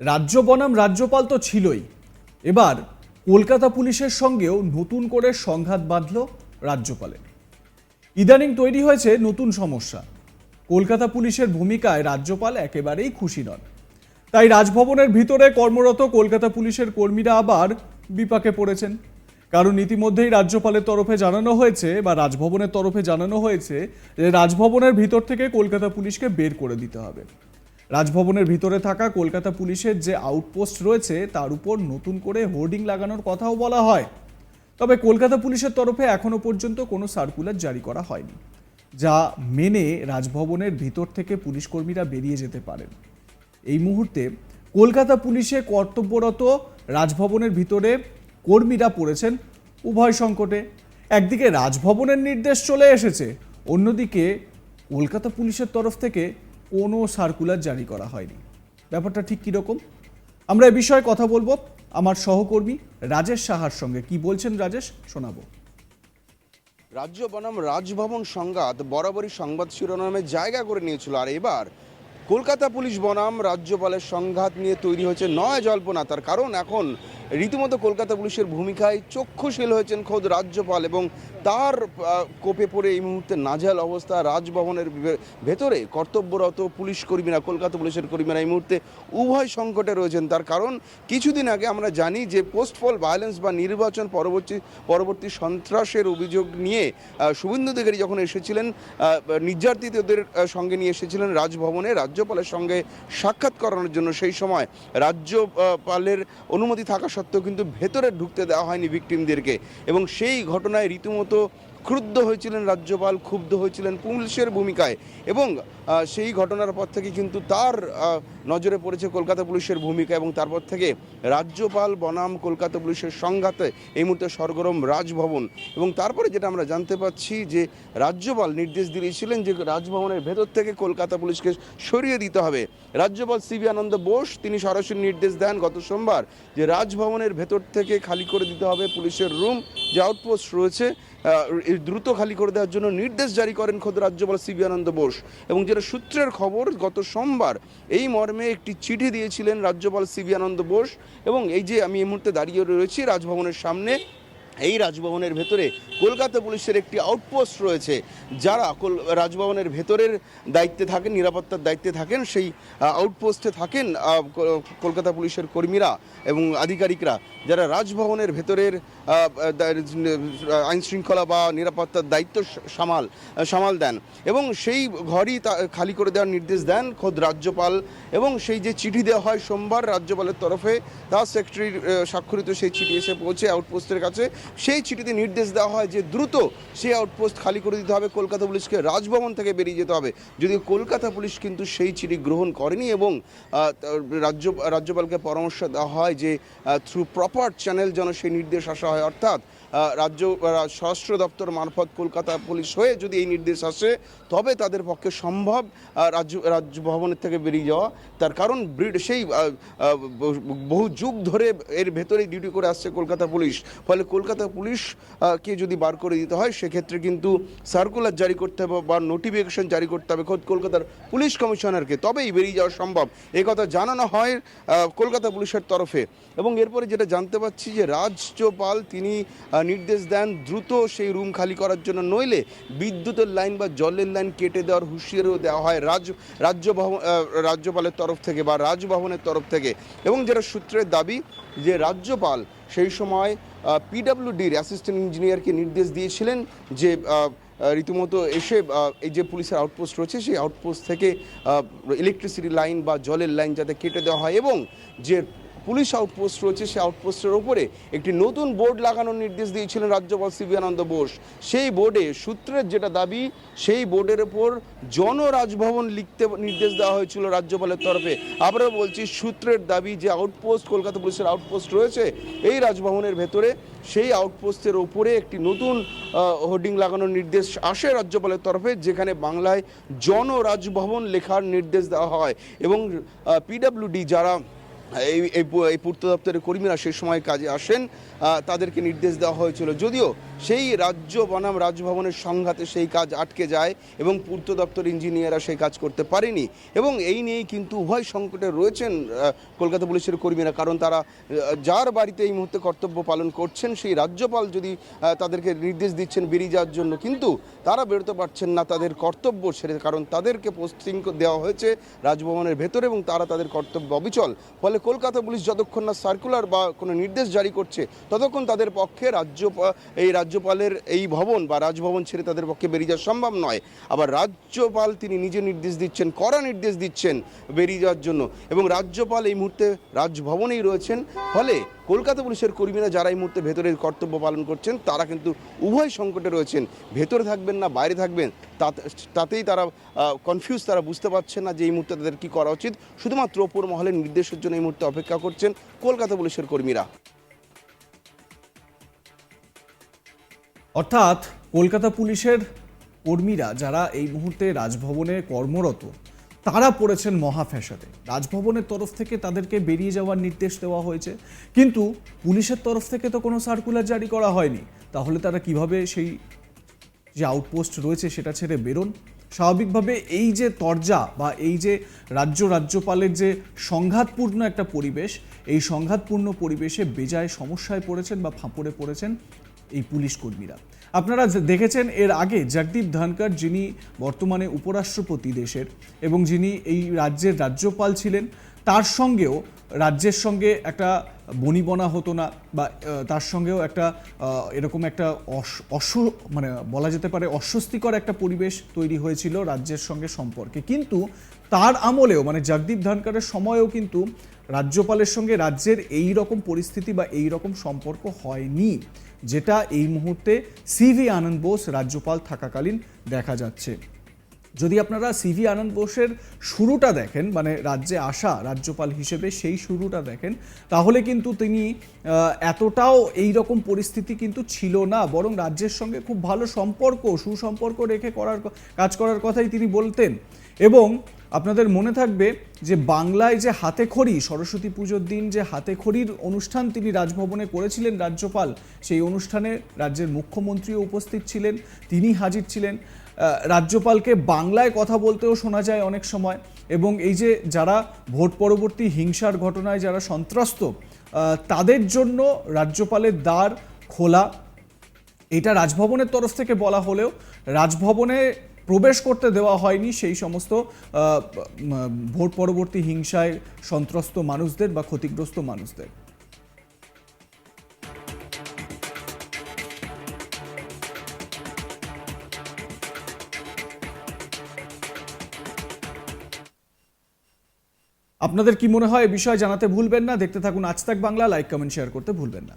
রাজ্য বনাম রাজ্যপাল তো ছিলই। এবার কলকাতা পুলিশের সঙ্গেও নতুন করে সংঘাত বাঁধল রাজ্যপালের। ইদানিং তৈরি হয়েছে নতুন সমস্যা। কলকাতা পুলিশের ভূমিকায় রাজ্যপাল একেবারেই খুশি নন। তাই রাজভবনের ভিতরে কর্মরত কলকাতা পুলিশের কর্মীরা আবার বিপাকে পড়েছেন। কারণ ইতিমধ্যেই রাজ্যপালের তরফে জানানো হয়েছে বা রাজভবনের তরফে জানানো হয়েছে যে রাজভবনের ভিতর থেকে কলকাতা পুলিশকে বের করে দিতে হবে। রাজভবনের ভিতরে থাকা কলকাতা পুলিশের যে আউটপোস্ট রয়েছে, তার উপর নতুন করে হোর্ডিং লাগানোর কথাও বলা হয়। তবে কলকাতা পুলিশের তরফে এখনও পর্যন্ত কোনো সার্কুলার জারি করা হয়নি, যা মেনে রাজভবনের ভিতর থেকে পুলিশ কর্মীরা বেরিয়ে যেতে পারেন। এই মুহূর্তে কলকাতা পুলিশে কর্তব্যরত রাজভবনের ভিতরে কর্মীরা পড়েছেন উভয় সংকটে। একদিকে রাজভবনের নির্দেশ চলে এসেছে, অন্যদিকে কলকাতা পুলিশের তরফ থেকে কোনো সার্কুলার জারি করা হয়নি। ব্যাপারটা ঠিক কীরকম? আমরা এ বিষয়ে কথা বলব। আমার সহকর্মী রাজেশ সাহার সঙ্গে। কি বলছেন রাজেশ? শোনাবো। রাজ্য বনাম রাজভবন সংঘাত বরাবরই সংবাদ শিরোনামে জায়গা করে নিয়েছিল। আর এবার কলকাতা পুলিশ বনাম রাজ্যপালের সংঘাত নিয়ে তৈরি হয়েছে নয় জল্পনা। তার কারণ এখন রীতিমতো কলকাতা পুলিশের ভূমিকায় চক্ষুশীল হয়েছেন খোদ রাজ্যপাল এবং তার কোপে পড়ে এই মুহূর্তে নাজেহাল অবস্থা রাজভবনের ভেতরে। কর্তব্যরত পুলিশ কর্মীরা, কলকাতা পুলিশের কর্মীরা এই মুহূর্তে উভয় সংকটে রয়েছেন। তার কারণ কিছুদিন আগে আমরা জানি যে পোস্টফল ভায়োলেন্স বা নির্বাচন পরবর্তী পরবর্তী সন্ত্রাসের অভিযোগ নিয়ে শুভেন্দু অধিকারী যখন এসেছিলেন নির্যাতিতদের সঙ্গে নিয়ে এসেছিলেন রাজভবনে রাজ্যপালের সঙ্গে সাক্ষাৎ করানোর জন্য সেই সময় রাজ্যপালের অনুমতি থাকা সত্ত্বেও কিন্তু ভেতরে ঢুকতে দেওয়া হয়নি ভিকটিমদেরকে এবং সেই ঘটনায় রীতিমতো ক্রুদ্ধ হয়েছিলেন রাজ্যপাল, ক্ষুব্ধ হয়েছিলেন পুলিশের ভূমিকায় এবং সেই ঘটনার পর থেকে কিন্তু তার নজরে পড়েছে কলকাতা পুলিশের ভূমিকা এবং তারপর থেকে রাজ্যপাল বনাম কলকাতা পুলিশের সংঘাতে এই মুহূর্তে সরগরম রাজভবন এবং তারপরে যেটা আমরা জানতে পাচ্ছি যে রাজ্যপাল নির্দেশ দিয়েছিলেন যে রাজভবনের ভেতর থেকে কলকাতা পুলিশকে সরিয়ে দিতে হবে। রাজ্যপাল সিবি আনন্দ বোস, তিনি সরাসরি নির্দেশ দেন গত সোমবার যে রাজভবনের ভেতর থেকে খালি করে দিতে হবে পুলিশের রুম, যে আউটপোস্ট রয়েছে দ্রুত খালি করে দেওয়ার জন্য নির্দেশ জারি করেন খোদ রাজ্যপাল সিবি আনন্দ বোস। এবং যেটা সূত্রের খবর, গত সোমবার এই মর্মে একটি চিঠি দিয়েছিলেন রাজ্যপাল সিবি আনন্দ বোস এবং এই যে আমি এই মুহূর্তে দাঁড়িয়ে রয়েছি রাজভবনের সামনে এই রাজভবনের ভেতরে কলকাতা পুলিশের একটি আউটপোস্ট রয়েছে, যারা রাজভবনের ভেতরের দায়িত্বে থাকেন, নিরাপত্তার দায়িত্বে থাকেন, সেই আউটপোস্টে থাকেন কলকাতা পুলিশের কর্মীরা এবং আধিকারিকরা, যারা রাজভবনের ভেতরের আইন শৃঙ্খলা বা নিরাপত্তার দায়িত্ব সামাল সামাল দেন এবং সেই ঘরই খালি করে দেওয়ার নির্দেশ দেন খোদ রাজ্যপাল এবং সেই যে চিঠি দেওয়া হয় সোমবার রাজ্যপালের তরফে, তার সেক্রেটারির স্বাক্ষরিত সেই চিঠি এসে পৌঁছে আউটপোস্টের কাছে সেই চিঠিতে নির্দেশ দেওয়া হয় যে দ্রুত সেই আউটপোস্ট খালি করে দিতে হবে। কলকাতা পুলিশকে রাজভবন থেকে বেরিয়ে যেতে হবে। যদিও কলকাতা পুলিশ কিন্তু সেই চিঠি গ্রহণ করেনি এবং রাজ্য, রাজ্যপালকে পরামর্শ দেওয়া হয় যে থ্রু প্রপার চ্যানেল যেন সেই নির্দেশ আসা হয়। অর্থাৎ রাজ্য স্বরাষ্ট্র দপ্তর মারফত কলকাতা পুলিশ হয়ে যদি এই নির্দেশ আসে, তবে তাদের পক্ষে সম্ভব রাজ্য রাজ্য ভবনের থেকে বেরিয়ে যাওয়া। তার কারণ সেই বহু যুগ ধরে এর ভেতরে ডিউটি করে আসছে কলকাতা পুলিশ। ফলে কলকাতা পুলিশ আহ, কে যদি বার করে দিতে হয় সেক্ষেত্রে কিন্তু সার্কুলার জারি করতে হবে বা নোটিফিকেশন জারি করতে হবে খোদ কলকাতার পুলিশ কমিশনারকে। তবেই বেরিয়ে যাওয়া সম্ভব। কথা জানানো হয় কলকাতা পুলিশের তরফে। এবং এরপরে যেটা জানতে পাচ্ছি যে রাজ্যপাল তিনি নির্দেশ দেন দ্রুত সেই রুম খালি করার জন্য। নইলে বিদ্যুতের লাইন বা জলের লাইন কেটে দেওয়ার হুঁশিয়ারিও দেওয়া হয় রাজ রাজ্য রাজ্যপালের তরফ থেকে বা রাজভবনের তরফ থেকে। এবং যেটা সূত্রের দাবি যে রাজ্যপাল সেই সময় পিডাব্লিউডির অ্যাসিস্ট্যান্ট ইঞ্জিনিয়ারকে নির্দেশ দিয়েছিলেন যে রীতিমতো এসে এই যে পুলিশের আউটপোস্ট রয়েছে, সেই আউটপোস্ট থেকে ইলেকট্রিসিটি লাইন বা জলের লাইন যাতে কেটে দেওয়া হয় এবং যে পুলিশ আউটপোস্ট রয়েছে, সেই আউটপোস্টের ওপরে একটি নতুন বোর্ড লাগানোর নির্দেশ দিয়েছিলেন রাজ্যপাল সিবি আনন্দ বোস। সেই বোর্ডে সূত্রের যেটা দাবি, সেই বোর্ডের ওপর জনরাজভবন লিখতে নির্দেশ দেওয়া হয়েছিল রাজ্যপালের তরফে। আবারও বলছি, সূত্রের দাবি যে আউটপোস্ট, কলকাতা পুলিশের আউটপোস্ট রয়েছে, এই রাজভবনের ভেতরে সেই আউটপোস্টের ওপরে একটি নতুন হোর্ডিং লাগানোর নির্দেশ আসে রাজ্যপালের তরফে, যেখানে বাংলায় জনরাজভবন লেখার নির্দেশ দেওয়া হয়। এবং পিডাব্লিউডি যারা এই এই পূর্ত দপ্তরের কর্মীরা সেই সময় কাজে আসেন তাদেরকে নির্দেশ দেওয়া হয়েছিল। যদিও সেই রাজ্য বনাম রাজভবনের সংঘাতে সেই কাজ আটকে যায় এবং পূর্ত দপ্তর ইঞ্জিনিয়াররা সেই কাজ করতে পারেনি। এবং এই নিয়েই কিন্তু উভয় সংকটে রয়েছেন কলকাতা পুলিশের কর্মীরা। কারণ তারা যার বাড়িতে এই মুহূর্তে কর্তব্য পালন করছেন, সেই রাজ্যপাল যদি তাদেরকে নির্দেশ দিচ্ছেন বেরিয়ে যাওয়ার জন্য, কিন্তু তারা বেরোতে পারছেন না তাদের কর্তব্য সেরে কারণ তাদেরকে পোস্টিং দেওয়া হয়েছে রাজভবনের ভেতরে এবং তারা তাদের কর্তব্য অবিচল। ফলে কলকাতা পুলিশ যতক্ষণ না সার্কুলার বা কোনো নির্দেশ জারি করছে, ততক্ষণ তাদের পক্ষে রাজ্য, এই রাজ্যপালের এই ভবন বা রাজভবন ছেড়ে তাদের পক্ষে বেরিয়ে যাওয়া সম্ভব নয়। আবার রাজ্যপাল তিনি নিজে নির্দেশ দিচ্ছেন, কড়া নির্দেশ দিচ্ছেন বেরিয়ে যাওয়ার জন্য। এবং রাজ্যপাল এই মুহূর্তে রাজভবনেই রয়েছেন। ফলে কলকাতা পুলিশের কর্মীরা যারা এই মুহূর্তে ভেতরে কর্তব্য পালন করছেন, তারা কিন্তু উভয় সংকটে রয়েছেন। ভেতরে থাকবেন না, বাইরে থাকবেন। তাতেই তারা কনফিউজ তারা বুঝতে পারছেন না যে এই মুহূর্তে তাদের কী করা উচিত। শুধুমাত্র ওপর মহলের নির্দেশের জন্য এই মুহূর্তে অপেক্ষা করছেন কলকাতা পুলিশের কর্মীরা। অর্থাৎ কলকাতা পুলিশের কর্মীরা যারা এই মুহূর্তে রাজভবনে কর্মরত, তারা পড়েছেন মহা ফ্যাসাদে রাজভবনের তরফ থেকে তাদেরকে বেরিয়ে যাওয়ার নির্দেশ দেওয়া হয়েছে। কিন্তু পুলিশের তরফ থেকে তো কোনো সার্কুলার জারি করা হয়নি। তাহলে তারা কীভাবে সেই যে আউটপোস্ট রয়েছে সেটা ছেড়ে বেরোন। স্বাভাবিকভাবে এই যে তরজা বা এই যে রাজ্য রাজ্যপালের যে সংঘাতপূর্ণ একটা পরিবেশ, এই সংঘাতপূর্ণ পরিবেশে বেজায় সমস্যায় পড়েছেন বা ফাঁপড়ে পড়েছেন এই পুলিশ কর্মীরা। আপনারা দেখেছেন এর আগে জগদীপ ধনকর যিনি বর্তমানে উপরাষ্ট্রপতি দেশের এবং যিনি এই রাজ্যের রাজ্যপাল ছিলেন তার সঙ্গেও রাজ্যের সঙ্গে একটা বনিবনা হতো না বা তার সঙ্গেও একটা এরকম একটা অস- মানে বলা যেতে পারে অস্বস্তিকর একটা পরিবেশ তৈরি হয়েছিল রাজ্যের সঙ্গে সম্পর্কে। কিন্তু তার আমলেও মানে জগদীপ ধনকরের সময়েও কিন্তু রাজ্যপালের সঙ্গে রাজ্যের এই রকম পরিস্থিতি বা এই রকম সম্পর্ক হয়নি, যেটা এই মুহূর্তে সিভি আনন্দ বোস রাজ্যপাল থাকাকালীন দেখা যাচ্ছে। যদি আপনারা সিভি আনন্দ বোসের শুরুটা দেখেন মানে রাজ্যে আসা রাজ্যপাল হিসেবে সেই শুরুটা দেখেন, তাহলে কিন্তু তিনি এতটাও এই রকম পরিস্থিতি কিন্তু ছিল না। বরং রাজ্যের সঙ্গে খুব ভালো সম্পর্ক, সুসম্পর্ক রেখে করার কাজ করার কথাই তিনি বলতেন। এবং আপনাদের মনে থাকবে যে বাংলায় যে হাতে খড়ি সরস্বতী পুজোর দিন যে হাতে খড়ির অনুষ্ঠান তিনি রাজভবনে করেছিলেন রাজ্যপাল, সেই অনুষ্ঠানে রাজ্যের মুখ্যমন্ত্রীও উপস্থিত ছিলেন তিনি হাজির ছিলেন। রাজ্যপালকে বাংলায় কথা বলতেও শোনা যায় অনেক সময়। এবং এই যে যারা ভোট পরবর্তী হিংসার ঘটনায় যারা সন্ত্রস্ত তাদের জন্য রাজ্যপালের দ্বার খোলা। এটা রাজভবনের তরফ থেকে বলা হলেও রাজভবনে প্রবেশ করতে দেওয়া হয়নি সেই সমস্ত ভোট পরবর্তী হিংসায় সন্ত্রস্ত মানুষদের বা ক্ষতিগ্রস্ত মানুষদের। আপনাদের কি মনে হয় এই বিষয়ে জানাতে ভুলবেন না? দেখতে থাকুন আজ তাক বাংলা, লাইক, কমেন্ট, শেয়ার করতে ভুলবেন না।